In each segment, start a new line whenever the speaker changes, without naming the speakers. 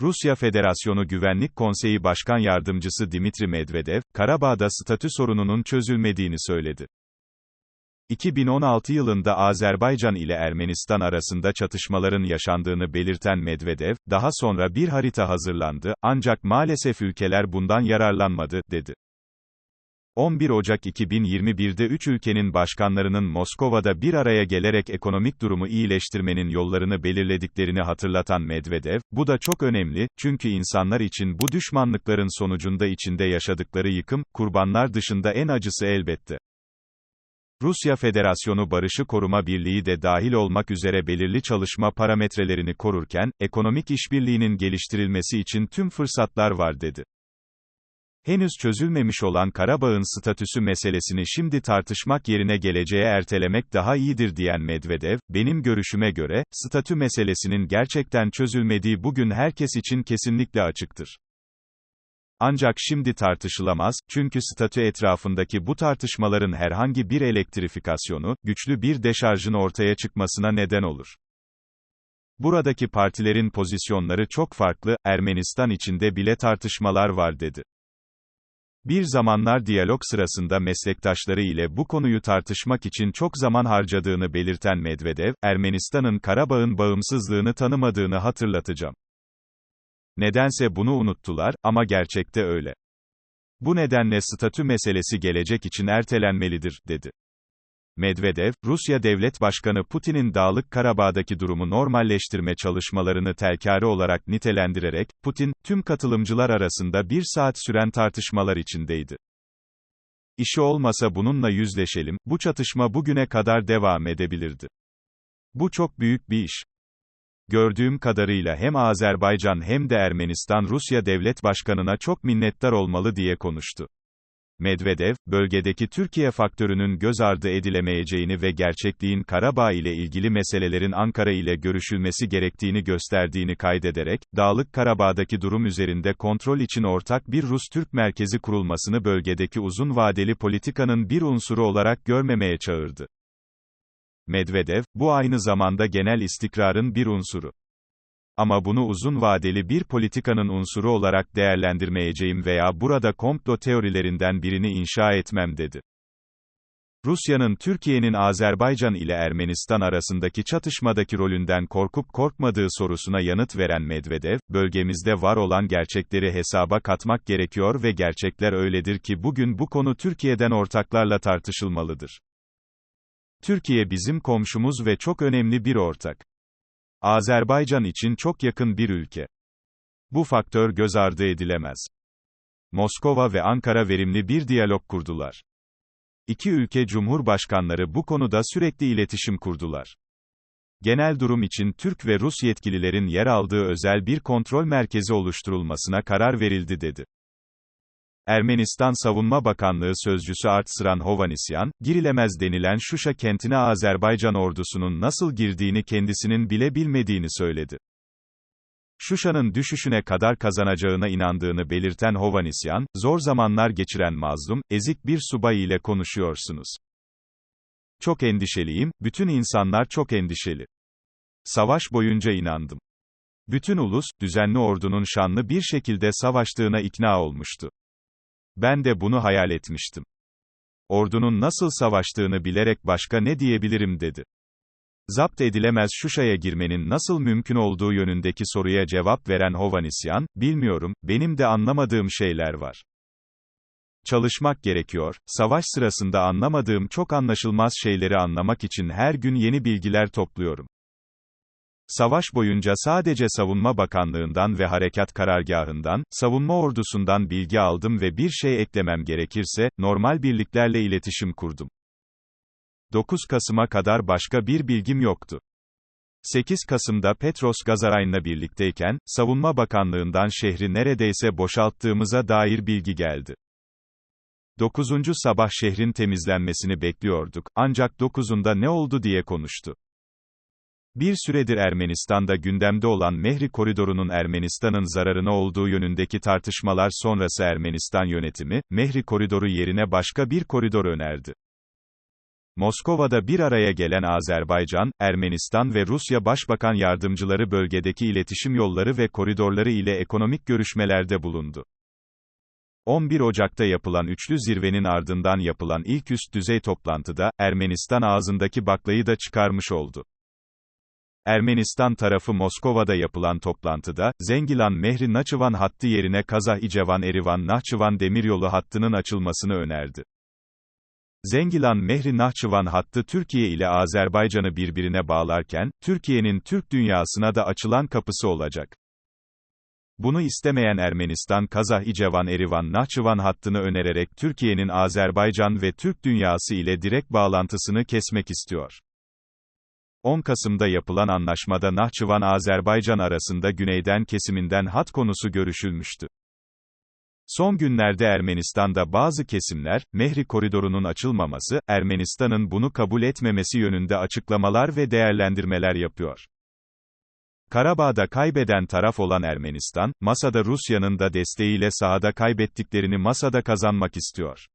Rusya Federasyonu Güvenlik Konseyi Başkan Yardımcısı Dimitri Medvedev, Karabağ'da statü sorununun çözülmediğini söyledi. 2016 yılında Azerbaycan ile Ermenistan arasında çatışmaların yaşandığını belirten Medvedev, daha sonra bir harita hazırlandı, ancak maalesef ülkeler bundan yararlanmadı, dedi. 11 Ocak 2021'de üç ülkenin başkanlarının Moskova'da bir araya gelerek ekonomik durumu iyileştirmenin yollarını belirlediklerini hatırlatan Medvedev, bu da çok önemli, çünkü insanlar için bu düşmanlıkların sonucunda içinde yaşadıkları yıkım, kurbanlar dışında en acısı elbette. Rusya Federasyonu Barışı Koruma Birliği de dahil olmak üzere belirli çalışma parametrelerini korurken, ekonomik işbirliğinin geliştirilmesi için tüm fırsatlar var dedi. Henüz çözülmemiş olan Karabağ'ın statüsü meselesini şimdi tartışmak yerine geleceğe ertelemek daha iyidir diyen Medvedev, benim görüşüme göre, statü meselesinin gerçekten çözülmediği bugün herkes için kesinlikle açıktır. Ancak şimdi tartışılamaz, çünkü statü etrafındaki bu tartışmaların herhangi bir elektrifikasyonu, güçlü bir deşarjın ortaya çıkmasına neden olur. Buradaki partilerin pozisyonları çok farklı, Ermenistan içinde bile tartışmalar var dedi. Bir zamanlar diyalog sırasında meslektaşları ile bu konuyu tartışmak için çok zaman harcadığını belirten Medvedev, Ermenistan'ın Karabağ'ın bağımsızlığını tanımadığını hatırlatacağım. Nedense bunu unuttular, ama gerçekte öyle. Bu nedenle statü meselesi gelecek için ertelenmelidir, dedi. Medvedev, Rusya Devlet Başkanı Putin'in Dağlık Karabağ'daki durumu normalleştirme çalışmalarını telkari olarak nitelendirerek, Putin, tüm katılımcılar arasında bir saat süren tartışmalar içindeydi. İşi olmasa bununla yüzleşelim, bu çatışma bugüne kadar devam edebilirdi. Bu çok büyük bir iş. Gördüğüm kadarıyla hem Azerbaycan hem de Ermenistan Rusya Devlet Başkanı'na çok minnettar olmalı diye konuştu. Medvedev, bölgedeki Türkiye faktörünün göz ardı edilemeyeceğini ve gerçekliğin Karabağ ile ilgili meselelerin Ankara ile görüşülmesi gerektiğini gösterdiğini kaydederek, Dağlık Karabağ'daki durum üzerinde kontrol için ortak bir Rus-Türk merkezi kurulmasını bölgedeki uzun vadeli politikanın bir unsuru olarak görmemeye çağırdı. Medvedev, bu aynı zamanda genel istikrarın bir unsuru. Ama bunu uzun vadeli bir politikanın unsuru olarak değerlendirmeyeceğim veya burada komplo teorilerinden birini inşa etmem dedi. Rusya'nın Türkiye'nin Azerbaycan ile Ermenistan arasındaki çatışmadaki rolünden korkup korkmadığı sorusuna yanıt veren Medvedev, bölgemizde var olan gerçekleri hesaba katmak gerekiyor ve gerçekler öyledir ki bugün bu konu Türkiye'den ortaklarla tartışılmalıdır. Türkiye bizim komşumuz ve çok önemli bir ortak. Azerbaycan için çok yakın bir ülke. Bu faktör göz ardı edilemez. Moskova ve Ankara verimli bir diyalog kurdular. İki ülke cumhurbaşkanları bu konuda sürekli iletişim kurdular. Genel durum için Türk ve Rus yetkililerin yer aldığı özel bir kontrol merkezi oluşturulmasına karar verildi dedi. Ermenistan Savunma Bakanlığı sözcüsü Artsıran Hovanisyan, girilemez denilen Şuşa kentine Azerbaycan ordusunun nasıl girdiğini kendisinin bile bilmediğini söyledi. Şuşa'nın düşüşüne kadar kazanacağına inandığını belirten Hovanisyan, zor zamanlar geçiren mazlum, ezik bir subay ile konuşuyorsunuz. Çok endişeliyim, bütün insanlar çok endişeli. Savaş boyunca inandım. Bütün ulus, düzenli ordunun şanlı bir şekilde savaştığına ikna olmuştu. Ben de bunu hayal etmiştim. Ordunun nasıl savaştığını bilerek başka ne diyebilirim dedi. Zapt edilemez Şuşa'ya girmenin nasıl mümkün olduğu yönündeki soruya cevap veren Hovanisyan, bilmiyorum, benim de anlamadığım şeyler var. Çalışmak gerekiyor, savaş sırasında anlamadığım çok anlaşılmaz şeyleri anlamak için her gün yeni bilgiler topluyorum. Savaş boyunca sadece Savunma Bakanlığından ve Harekat Karargahından, savunma ordusundan bilgi aldım ve bir şey eklemem gerekirse, normal birliklerle iletişim kurdum. 9 Kasım'a kadar başka bir bilgim yoktu. 8 Kasım'da Petros Gazaray'la birlikteyken, Savunma Bakanlığından şehri neredeyse boşalttığımıza dair bilgi geldi. 9. sabah şehrin temizlenmesini bekliyorduk, ancak 9'unda ne oldu diye konuştu. Bir süredir Ermenistan'da gündemde olan Mehri Koridoru'nun Ermenistan'ın zararına olduğu yönündeki tartışmalar sonrası Ermenistan yönetimi, Mehri Koridoru yerine başka bir koridor önerdi. Moskova'da bir araya gelen Azerbaycan, Ermenistan ve Rusya Başbakan Yardımcıları bölgedeki iletişim yolları ve koridorları ile ekonomik görüşmelerde bulundu. 11 Ocak'ta yapılan üçlü zirvenin ardından yapılan ilk üst düzey toplantıda, Ermenistan ağzındaki baklayı da çıkarmış oldu. Ermenistan tarafı Moskova'da yapılan toplantıda, Zengilan Mehri Naçıvan hattı yerine Kazah-İcevan Erivan Nahçıvan demiryolu hattının açılmasını önerdi. Zengilan Mehri Nahçıvan hattı Türkiye ile Azerbaycan'ı birbirine bağlarken, Türkiye'nin Türk dünyasına da açılan kapısı olacak. Bunu istemeyen Ermenistan Kazah-İcevan Erivan Nahçıvan hattını önererek Türkiye'nin Azerbaycan ve Türk dünyası ile direkt bağlantısını kesmek istiyor. 10 Kasım'da yapılan anlaşmada Nahçıvan-Azerbaycan arasında güneyden kesiminden hat konusu görüşülmüştü. Son günlerde Ermenistan'da bazı kesimler, Mehri koridorunun açılmaması, Ermenistan'ın bunu kabul etmemesi yönünde açıklamalar ve değerlendirmeler yapıyor. Karabağ'da kaybeden taraf olan Ermenistan, masada Rusya'nın da desteğiyle sahada kaybettiklerini masada kazanmak istiyor.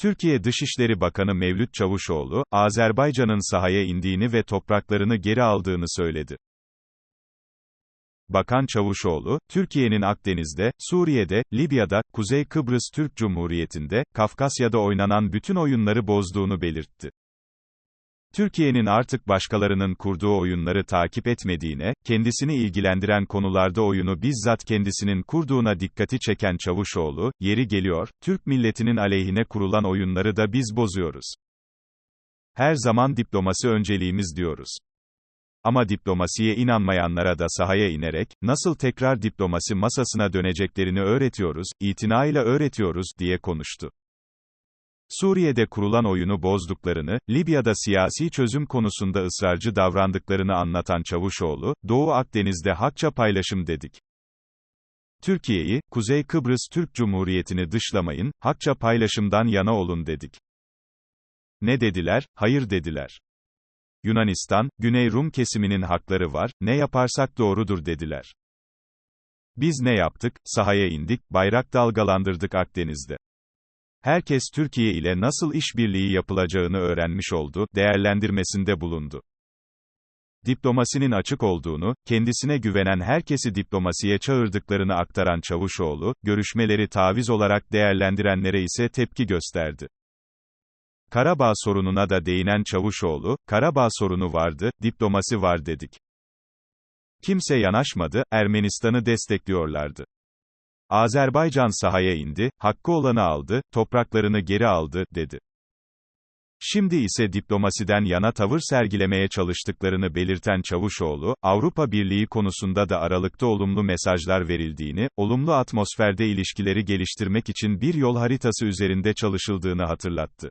Türkiye Dışişleri Bakanı Mevlüt Çavuşoğlu, Azerbaycan'ın sahaya indiğini ve topraklarını geri aldığını söyledi. Bakan Çavuşoğlu, Türkiye'nin Akdeniz'de, Suriye'de, Libya'da, Kuzey Kıbrıs Türk Cumhuriyeti'nde, Kafkasya'da oynanan bütün oyunları bozduğunu belirtti. Türkiye'nin artık başkalarının kurduğu oyunları takip etmediğine, kendisini ilgilendiren konularda oyunu bizzat kendisinin kurduğuna dikkati çeken Çavuşoğlu, yeri geliyor, Türk milletinin aleyhine kurulan oyunları da biz bozuyoruz. Her zaman diplomasi önceliğimiz diyoruz. Ama diplomasiye inanmayanlara da sahaya inerek, nasıl tekrar diplomasi masasına döneceklerini öğretiyoruz, itinayla öğretiyoruz, diye konuştu. Suriye'de kurulan oyunu bozduklarını, Libya'da siyasi çözüm konusunda ısrarcı davrandıklarını anlatan Çavuşoğlu, Doğu Akdeniz'de hakça paylaşım dedik. Türkiye'yi, Kuzey Kıbrıs Türk Cumhuriyeti'ni dışlamayın, hakça paylaşımdan yana olun dedik. Ne dediler? Hayır dediler. Yunanistan, Güney Rum kesiminin hakları var, ne yaparsak doğrudur dediler. Biz ne yaptık? Sahaya indik, bayrak dalgalandırdık Akdeniz'de. Herkes Türkiye ile nasıl işbirliği yapılacağını öğrenmiş oldu, değerlendirmesinde bulundu. Diplomasinin açık olduğunu, kendisine güvenen herkesi diplomasiye çağırdıklarını aktaran Çavuşoğlu, görüşmeleri taviz olarak değerlendirenlere ise tepki gösterdi. Karabağ sorununa da değinen Çavuşoğlu, Karabağ sorunu vardı, diplomasi var dedik. Kimse yanaşmadı, Ermenistan'ı destekliyorlardı. Azerbaycan sahaya indi, hakkı olanı aldı, topraklarını geri aldı, dedi. Şimdi ise diplomasiden yana tavır sergilemeye çalıştıklarını belirten Çavuşoğlu, Avrupa Birliği konusunda da aralıkta olumlu mesajlar verildiğini, olumlu atmosferde ilişkileri geliştirmek için bir yol haritası üzerinde çalışıldığını hatırlattı.